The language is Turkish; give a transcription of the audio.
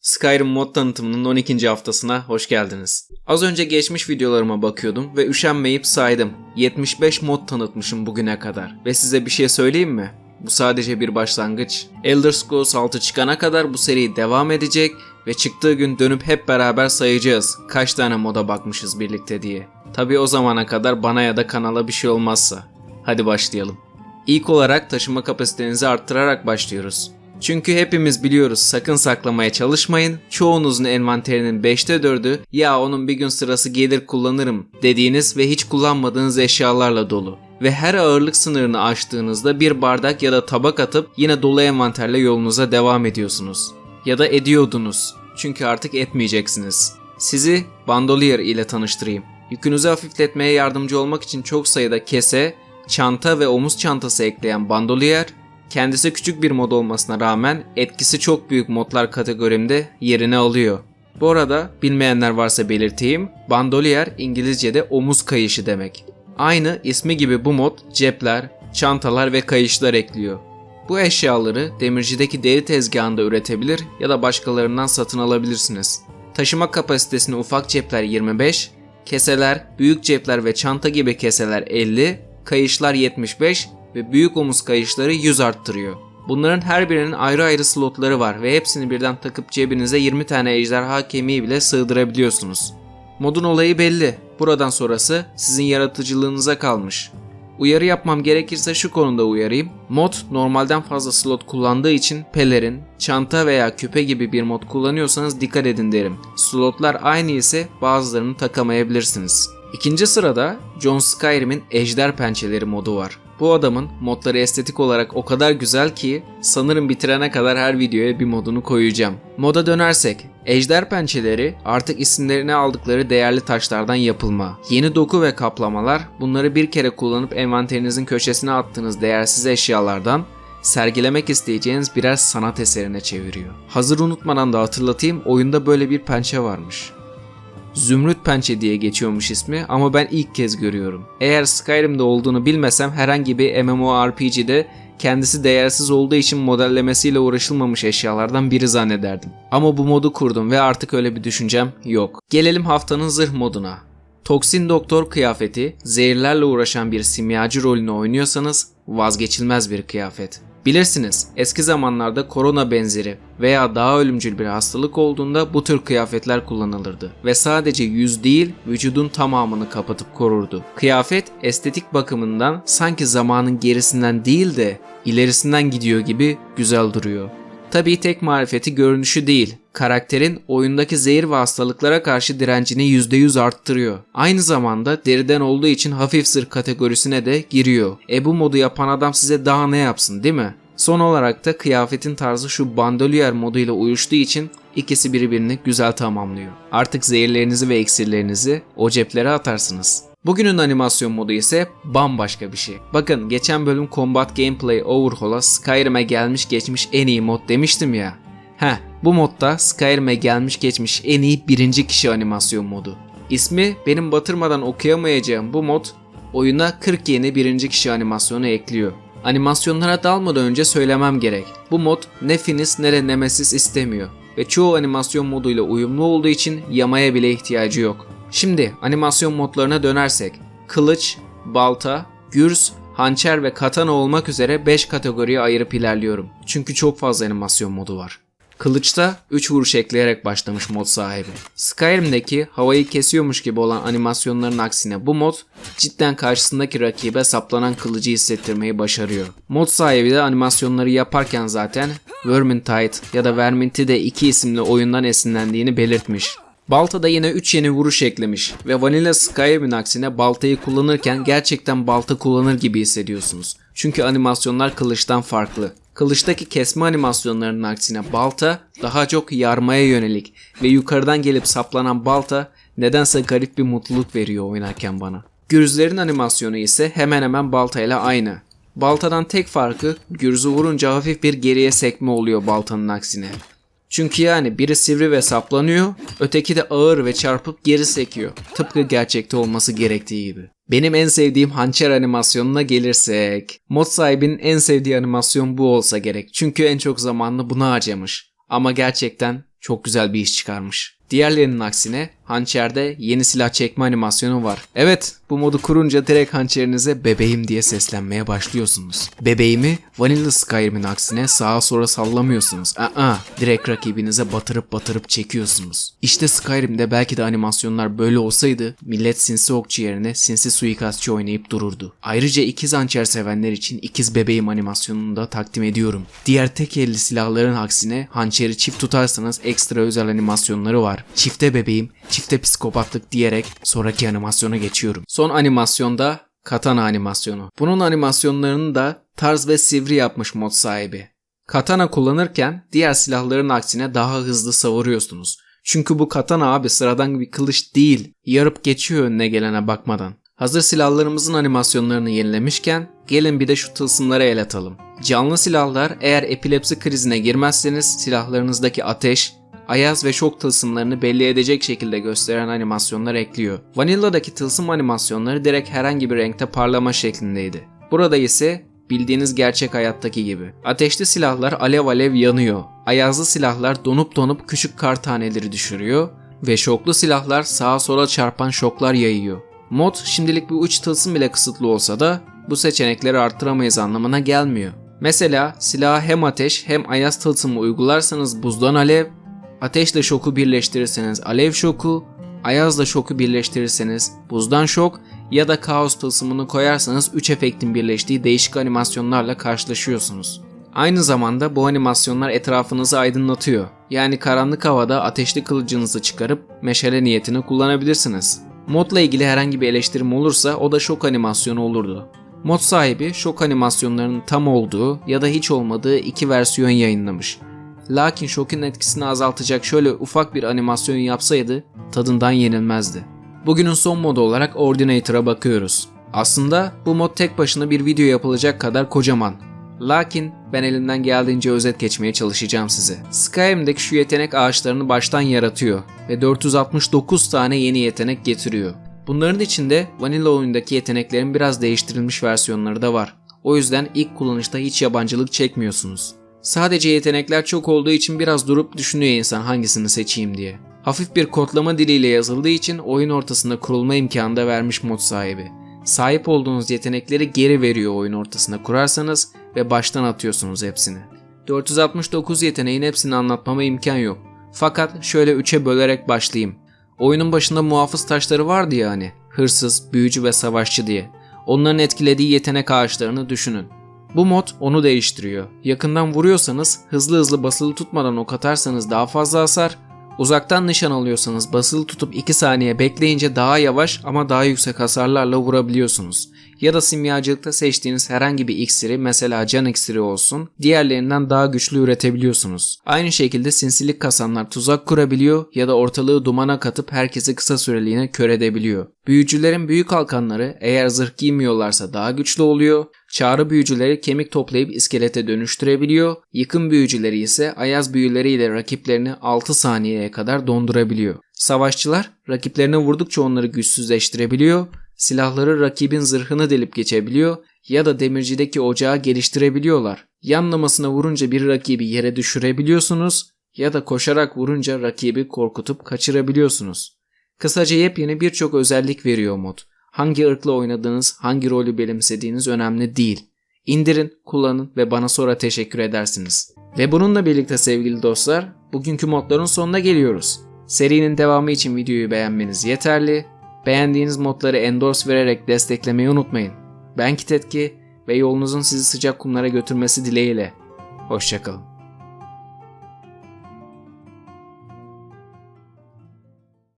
Skyrim mod tanıtımının 12. haftasına hoş geldiniz. Az önce geçmiş videolarıma bakıyordum ve üşenmeyip saydım. 75 mod tanıtmışım bugüne kadar. Ve size bir şey söyleyeyim mi? Bu sadece bir başlangıç. Elder Scrolls 6 çıkana kadar bu seri devam edecek ve çıktığı gün dönüp hep beraber sayacağız kaç tane moda bakmışız birlikte diye. Tabi o zamana kadar bana ya da kanala bir şey olmazsa. Hadi başlayalım. İlk olarak taşıma kapasitenizi arttırarak başlıyoruz. Çünkü hepimiz biliyoruz sakın saklamaya çalışmayın. Çoğunuzun envanterinin 5'te 4'ü ya onun bir gün sırası gelir kullanırım dediğiniz ve hiç kullanmadığınız eşyalarla dolu. Ve her ağırlık sınırını aştığınızda bir bardak ya da tabak atıp yine dolu envanterle yolunuza devam ediyorsunuz. Ya da ediyordunuz. Çünkü artık etmeyeceksiniz. Sizi Bandolier ile tanıştırayım. Yükünüzü hafifletmeye yardımcı olmak için çok sayıda kese, çanta ve omuz çantası ekleyen Bandolier, kendisi küçük bir mod olmasına rağmen etkisi çok büyük modlar kategorimde yerini alıyor. Bu arada bilmeyenler varsa belirteyim, bandolier İngilizce'de omuz kayışı demek. Aynı ismi gibi bu mod cepler, çantalar ve kayışlar ekliyor. Bu eşyaları demircideki deri tezgahında üretebilir ya da başkalarından satın alabilirsiniz. Taşıma kapasitesini ufak cepler 25, keseler, büyük cepler ve çanta gibi keseler 50, kayışlar 75 ve büyük omuz kayışları 100 arttırıyor. Bunların her birinin ayrı ayrı slotları var ve hepsini birden takıp cebinize 20 tane ejderha kemiği bile sığdırabiliyorsunuz. Modun olayı belli. Buradan sonrası sizin yaratıcılığınıza kalmış. Uyarı yapmam gerekirse şu konuda uyarayım. Mod normalden fazla slot kullandığı için pelerin, çanta veya küpe gibi bir mod kullanıyorsanız dikkat edin derim. Slotlar aynı ise bazılarını takamayabilirsiniz. İkinci sırada John Skyrim'in Ejder Pençeleri modu var. Bu adamın modları estetik olarak o kadar güzel ki sanırım bitirene kadar her videoya bir modunu koyacağım. Moda dönersek, ejder pençeleri artık isimlerini aldıkları değerli taşlardan yapılma. Yeni doku ve kaplamalar bunları bir kere kullanıp envanterinizin köşesine attığınız değersiz eşyalardan sergilemek isteyeceğiniz birer sanat eserine çeviriyor. Hazır unutmadan da hatırlatayım oyunda böyle bir pençe varmış. Zümrüt Pençe diye geçiyormuş ismi ama ben ilk kez görüyorum. Eğer Skyrim'de olduğunu bilmesem herhangi bir MMORPG'de kendisi değersiz olduğu için modellemesiyle uğraşılmamış eşyalardan biri zannederdim. Ama bu modu kurdum ve artık öyle bir düşüncem yok. Gelelim haftanın zırh moduna. Toksin Doktor kıyafeti, zehirlerle uğraşan bir simyacı rolünü oynuyorsanız vazgeçilmez bir kıyafet. Bilirsiniz eski zamanlarda korona benzeri veya daha ölümcül bir hastalık olduğunda bu tür kıyafetler kullanılırdı ve sadece yüz değil vücudun tamamını kapatıp korurdu. Kıyafet estetik bakımından sanki zamanın gerisinden değil de ilerisinden gidiyor gibi güzel duruyor. Tabii tek marifeti görünüşü değil, karakterin oyundaki zehir ve hastalıklara karşı direncini %100 arttırıyor. Aynı zamanda deriden olduğu için hafif zırh kategorisine de giriyor. E bu modu yapan adam size daha ne yapsın değil mi? Son olarak da kıyafetin tarzı şu bandolier moduyla uyuştuğu için ikisi birbirini güzel tamamlıyor. Artık zehirlerinizi ve eksirlerinizi o ceplere atarsınız. Bugünün animasyon modu ise bambaşka bir şey. Bakın geçen bölüm Combat Gameplay Overhaul'a Skyrim'e gelmiş geçmiş en iyi mod demiştim ya. Heh bu modda Skyrim'e gelmiş geçmiş en iyi birinci kişi animasyon modu. İsmi benim batırmadan okuyamayacağım bu mod oyuna 40 yeni birinci kişi animasyonu ekliyor. Animasyonlara dalmadan önce söylemem gerek. Bu mod ne Finis ne de Nemesis istemiyor ve çoğu animasyon moduyla uyumlu olduğu için yamaya bile ihtiyacı yok. Şimdi animasyon modlarına dönersek kılıç, balta, gürz, hançer ve katana olmak üzere 5 kategoriye ayırıp ilerliyorum. Çünkü çok fazla animasyon modu var. Kılıçta 3 vuruş ekleyerek başlamış mod sahibi. Skyrim'deki havayı kesiyormuş gibi olan animasyonların aksine bu mod cidden karşısındaki rakibe saplanan kılıcı hissettirmeyi başarıyor. Mod sahibi de animasyonları yaparken zaten Vermintide ya da Vermintide 2 isimli oyundan esinlendiğini belirtmiş. Baltada yine 3 yeni vuruş eklemiş ve Vanilla Skyrim'in aksine baltayı kullanırken gerçekten balta kullanır gibi hissediyorsunuz. Çünkü animasyonlar kılıçtan farklı. Kılıçtaki kesme animasyonlarının aksine balta daha çok yarmaya yönelik ve yukarıdan gelip saplanan balta nedense garip bir mutluluk veriyor oynarken bana. Gürzlerin animasyonu ise hemen hemen baltayla aynı. Baltadan tek farkı gürzü vurunca hafif bir geriye sekme oluyor baltanın aksine. Çünkü yani biri sivri ve saplanıyor, öteki de ağır ve çarpıp geri sekiyor. Tıpkı gerçekte olması gerektiği gibi. Benim en sevdiğim hançer animasyonuna gelirsek. Mod sahibinin en sevdiği animasyon bu olsa gerek. Çünkü en çok zamanını buna harcamış. Ama gerçekten Çok güzel bir iş çıkarmış. Diğerlerinin aksine hançerde yeni silah çekme animasyonu var. Evet bu modu kurunca direkt hançerinize bebeğim diye seslenmeye başlıyorsunuz. Bebeğimi Vanilla Skyrim'in aksine sağa sola sallamıyorsunuz. Aa, direkt rakibinize batırıp batırıp çekiyorsunuz. İşte Skyrim'de belki de animasyonlar böyle olsaydı millet sinsi okçu yerine sinsi suikastçı oynayıp dururdu. Ayrıca ikiz hançer sevenler için ikiz bebeğim animasyonunu da takdim ediyorum. Diğer tek elli silahların aksine hançeri çift tutarsanız ekstra özel animasyonları var. Çifte bebeğim, çifte psikopatlık diyerek sonraki animasyona geçiyorum. Son animasyonda katana animasyonu. Bunun animasyonlarını da tarz ve sivri yapmış mod sahibi. Katana kullanırken diğer silahların aksine daha hızlı savuruyorsunuz. Çünkü bu katana abi sıradan bir kılıç değil. Yarıp geçiyor önüne gelene bakmadan. Hazır silahlarımızın animasyonlarını yenilemişken gelin bir de şu tılsımlara el atalım. Canlı silahlar eğer epilepsi krizine girmezseniz silahlarınızdaki ateş, ayaz ve şok tılsımlarını belli edecek şekilde gösteren animasyonlar ekliyor. Vanilla'daki tılsım animasyonları direkt herhangi bir renkte parlama şeklindeydi. Burada ise bildiğiniz gerçek hayattaki gibi. Ateşli silahlar alev alev yanıyor. Ayazlı silahlar donup donup küçük kar taneleri düşürüyor ve şoklu silahlar sağa sola çarpan şoklar yayıyor. Mod şimdilik bu uç tılsım bile kısıtlı olsa da bu seçenekleri arttıramayız anlamına gelmiyor. Mesela silaha hem ateş hem ayaz tılsımı uygularsanız buzdan alev, ateşle şoku birleştirirseniz alev şoku, ayazla şoku birleştirirseniz buzdan şok ya da kaos tılsımını koyarsanız 3 efektin birleştiği değişik animasyonlarla karşılaşıyorsunuz. Aynı zamanda bu animasyonlar etrafınızı aydınlatıyor. Yani karanlık havada ateşli kılıcınızı çıkarıp meşale niyetine kullanabilirsiniz. Modla ilgili herhangi bir eleştirim olursa o da şok animasyonu olurdu. Mod sahibi şok animasyonlarının tam olduğu ya da hiç olmadığı iki versiyon yayınlamış. Lakin şokun etkisini azaltacak şöyle ufak bir animasyon yapsaydı tadından yenilmezdi. Bugünün son modu olarak Ordinator'a bakıyoruz. Aslında bu mod tek başına bir video yapılacak kadar kocaman. Lakin ben elimden geldiğince özet geçmeye çalışacağım size. Skyrim'deki şu yetenek ağaçlarını baştan yaratıyor ve 469 tane yeni yetenek getiriyor. Bunların içinde Vanilla oyundaki yeteneklerin biraz değiştirilmiş versiyonları da var. O yüzden ilk kullanışta hiç yabancılık çekmiyorsunuz. Sadece yetenekler çok olduğu için biraz durup düşünüyor insan hangisini seçeyim diye. Hafif bir kodlama diliyle yazıldığı için oyun ortasında kurulma imkanı da vermiş mod sahibi. Sahip olduğunuz yetenekleri geri veriyor oyun ortasında kurarsanız ve baştan atıyorsunuz hepsini. 469 yeteneğin hepsini anlatmama imkan yok. Fakat şöyle 3'e bölerek başlayayım. Oyunun başında muhafız taşları vardı ya hani. Hırsız, büyücü ve savaşçı diye. Onların etkilediği yetenek ağaçlarını düşünün. Bu mod onu değiştiriyor. Yakından vuruyorsanız hızlı hızlı basılı tutmadan ok atarsanız daha fazla hasar, uzaktan nişan alıyorsanız basılı tutup 2 saniye bekleyince daha yavaş ama daha yüksek hasarlarla vurabiliyorsunuz. Ya da simyacılıkta seçtiğiniz herhangi bir iksiri mesela can iksiri olsun diğerlerinden daha güçlü üretebiliyorsunuz. Aynı şekilde sinsilik kasanlar tuzak kurabiliyor ya da ortalığı dumana katıp herkesi kısa süreliğine kör edebiliyor. Büyücülerin büyük kalkanları eğer zırh giymiyorlarsa daha güçlü oluyor. Çağrı büyücüleri kemik toplayıp iskelete dönüştürebiliyor. Yıkım büyücüleri ise ayaz büyüleriyle rakiplerini 6 saniyeye kadar dondurabiliyor. Savaşçılar rakiplerine vurdukça onları güçsüzleştirebiliyor. Silahları rakibin zırhını delip geçebiliyor ya da demircideki ocağı geliştirebiliyorlar. Yanlamasına vurunca bir rakibi yere düşürebiliyorsunuz ya da koşarak vurunca rakibi korkutup kaçırabiliyorsunuz. Kısaca yepyeni birçok özellik veriyor mod. Hangi ırkla oynadığınız, hangi rolü benimsediğiniz önemli değil. İndirin, kullanın ve bana sonra teşekkür edersiniz. Ve bununla birlikte sevgili dostlar, bugünkü modların sonuna geliyoruz. Serinin devamı için videoyu beğenmeniz yeterli. Beğendiğiniz modları endorse vererek desteklemeyi unutmayın. Ben Kitetki ve yolunuzun sizi sıcak kumlara götürmesi dileğiyle. Hoşçakalın.